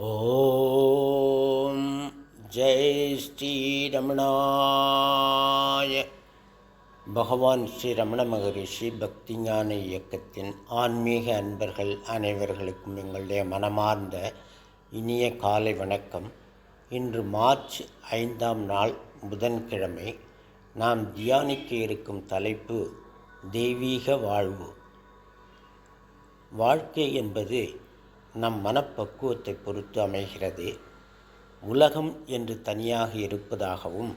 ஓம் ஜெய் ஸ்ரீரமணாய. பகவான் ஸ்ரீ ரமண மகரிஷி பக்தி ஞான இயக்கத்தின் ஆன்மீக அன்பர்கள் அனைவர்களுக்கும் எங்களுடைய மனமார்ந்த இனிய காலை வணக்கம். இன்று மார்ச் ஐந்தாம் நாள் புதன்கிழமை நாம் தியானிக்க இருக்கும் தலைப்பு தெய்வீக வாழ்வு. வாழ்க்கை என்பது நம் மனப்பக்குவத்தை பொறுத்து அமைகிறது. உலகம் என்று தனியாக இருப்பதாகவும்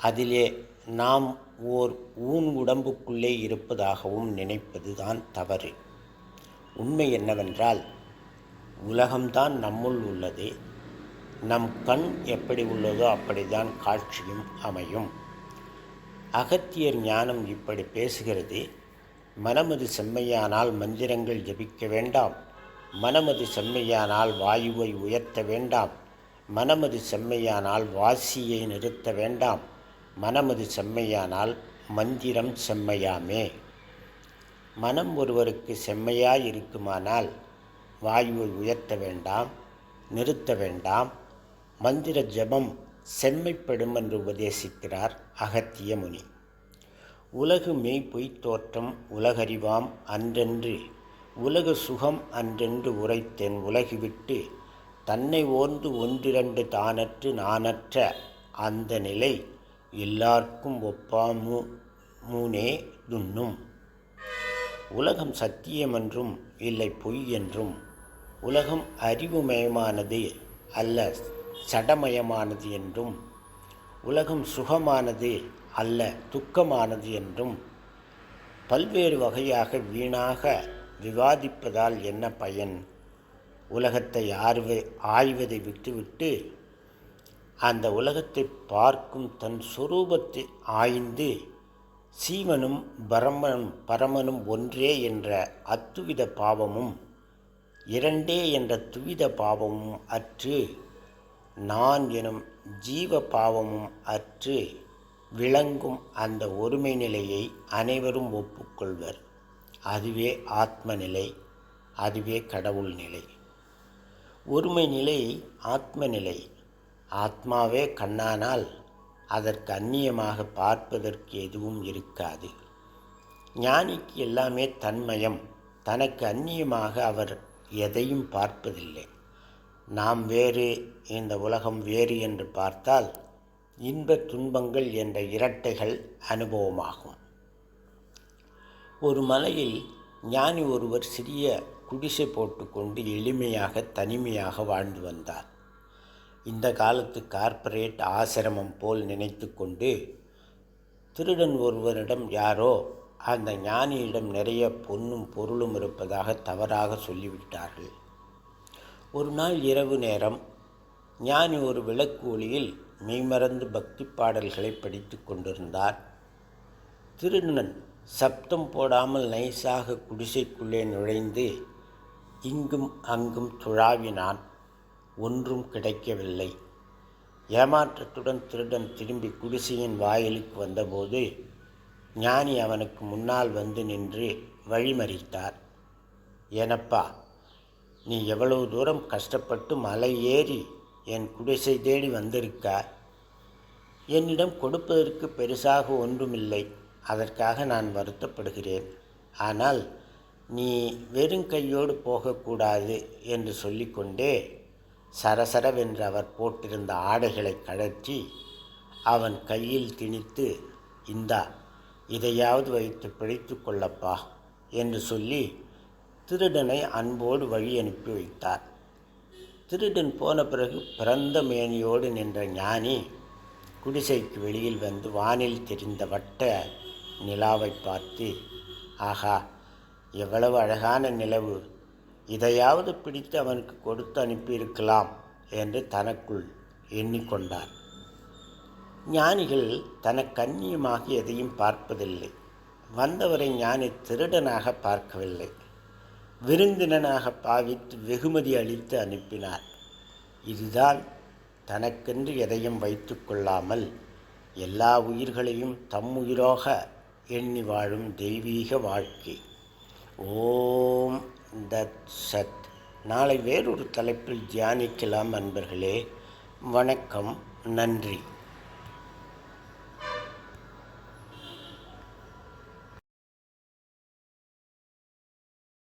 அதிலே நாம் ஓர் ஊன் உடம்புக்குள்ளே இருப்பதாகவும் நினைப்பதுதான் தவறு. உண்மை என்னவென்றால் உலகம்தான் நம்முள் உள்ளது. நம் கண் எப்படி உள்ளதோ அப்படித்தான் காட்சியும் அமையும். அகத்தியர் ஞானம் இப்படி பேசுகிறது மனமது செம்மையானால் மந்திரங்கள் ஜபிக்க வேண்டாம். மனமது செம்மையானால் வாயுவை உயர்த்த வேண்டாம். மனமது செம்மையானால் வாசியை நிறுத்த வேண்டாம். மனமது செம்மையானால் மந்திரம் செம்மையாமே. மனம் ஒருவருக்கு செம்மையாய் இருக்குமானால் வாயுவை உயர்த்த வேண்டாம் நிறுத்த வேண்டாம். மந்திர ஜபம் செம்மைப்படும் என்று உபதேசிக்கிறார் அகத்திய முனி. உலகு மெய் பொய்த் தோற்றம் உலகறிவாம் அன்றென்று உலக சுகம் அன்றென்று உரைத்தேன் உலகி விட்டு தன்னை ஓர்ந்து ஒன்றிரண்டு தானற்று நானற்ற அந்த நிலை எல்லாருக்கும் ஒப்பாமு மூனே துண்ணும் உலகம் சத்தியமென்றும் இல்லை பொய் என்றும். உலகம் அறிவுமயமானது அல்ல சடமயமானது என்றும். உலகம் சுகமானது அல்ல துக்கமானது என்றும். பல்வேறு வகையாக வீணாக விவாதிப்பதால் என்ன பயன்? உலகத்தை ஆர்வ ஆய்வதை விட்டுவிட்டு அந்த உலகத்தை பார்க்கும் தன் சுரூபத்தை ஆய்ந்து சீவனும் பரமனும் பரமனும் ஒன்றே என்ற அத்துவித பாவமும் இரண்டே என்ற துவித பாவமும் அற்று நான் எனும் ஜீவ பாவமும் அற்று விளங்கும் அந்த ஒருமை நிலையை அனைவரும் ஒப்புக்கொள்வர். அதுவே ஆத்ம நிலை அதுவே கடவுள் நிலை ஒருமை நிலை ஆத்ம நிலை ஆத்மாவே கண்ணானால் அதற்கு அந்நியமாக பார்ப்பதற்கு எதுவும் இருக்காது. ஞானிக்கு எல்லாமே தன்மயம். தனக்கு அந்நியமாக அவர் எதையும் பார்ப்பதில்லை. நாம் வேறு இந்த உலகம் வேறு என்று பார்த்தால் இன்ப துன்பங்கள் என்ற இரட்டைகள் அனுபவமாகும். ஒரு மலையில் ஞானி ஒருவர் சிறிய குடிசை போட்டுக்கொண்டு எளிமையாக தனிமையாக வாழ்ந்து வந்தார். இந்த காலத்து கார்ப்பரேட் ஆசிரமம் போல் நினைத்து கொண்டு திருடன் ஒருவரிடம் யாரோ அந்த ஞானியிடம் நிறைய பொன்னும் பொருளும் இருப்பதாக தவறாக சொல்லிவிட்டார்கள். ஒரு நாள் இரவு நேரம் ஞானி ஒரு விளக்கு ஒளியில் மெய்மறந்து பக்தி பாடல்களை படித்து கொண்டிருந்தார். திருநன் சப்தம் போடாமல் நைஸாக குடிசைக்குள்ளே நுழைந்து இங்கும் அங்கும் துழாவினான். ஒன்றும் கிடைக்கவில்லை. ஏமாற்றத்துடன் திருடன் திரும்பி குடிசையின் வாயிலுக்கு வந்தபோது ஞானி அவனுக்கு முன்னால் வந்து நின்று வழிமறித்தார். ஏனப்பா நீ எவ்வளவு தூரம் கஷ்டப்பட்டு மலை ஏறி என் குடிசை தேடி வந்திருக்க என்னிடம் கொடுப்பதற்கு பெருசாக ஒன்றுமில்லை. அதற்காக நான் வருத்தப்படுகிறேன். ஆனால் நீ வெறும் கையோடு போகக்கூடாது என்று சொல்லிக்கொண்டே சரசரவென்று அவர் போட்டிருந்த ஆடைகளை கழற்றி அவன் கையில் திணித்து இந்தா இதையாவது வைத்து பிழைத்து கொள்ளப்பா என்று சொல்லி திருடனை அன்போடு வழி அனுப்பி வைத்தார். திருடன் போன பிறகு பிறந்த மேனியோடு நின்ற ஞானி குடிசைக்கு வெளியில் வந்து வானில் தெரிந்த வட்ட நிலாவை பார்த்து ஆகா எவ்வளவு அழகான நிலவு. இதையாவது பிடித்து அவனுக்கு கொடுத்து அனுப்பியிருக்கலாம் என்று தனக்குள் எண்ணிக்கொண்டார் ஞானிகள் தனக்கு அந்நியமாக எதையும் பார்ப்பதில்லை. வந்தவரை ஞானி திருடனாக பார்க்கவில்லை. விருந்தினனாக பாவித்து வெகுமதி அளித்து அனுப்பினார். இதுதான் தனக்கென்று எதையும் வைத்து கொள்ளாமல் எல்லா உயிர்களையும் தம்முயிராக எண்ணி வாழும் தெய்வீக வாழ்க்கை. ஓம் தத் சத் நாளை வேறொரு தலைப்பில் தியானிக்கலாம் அன்பர்களே. வணக்கம். நன்றி.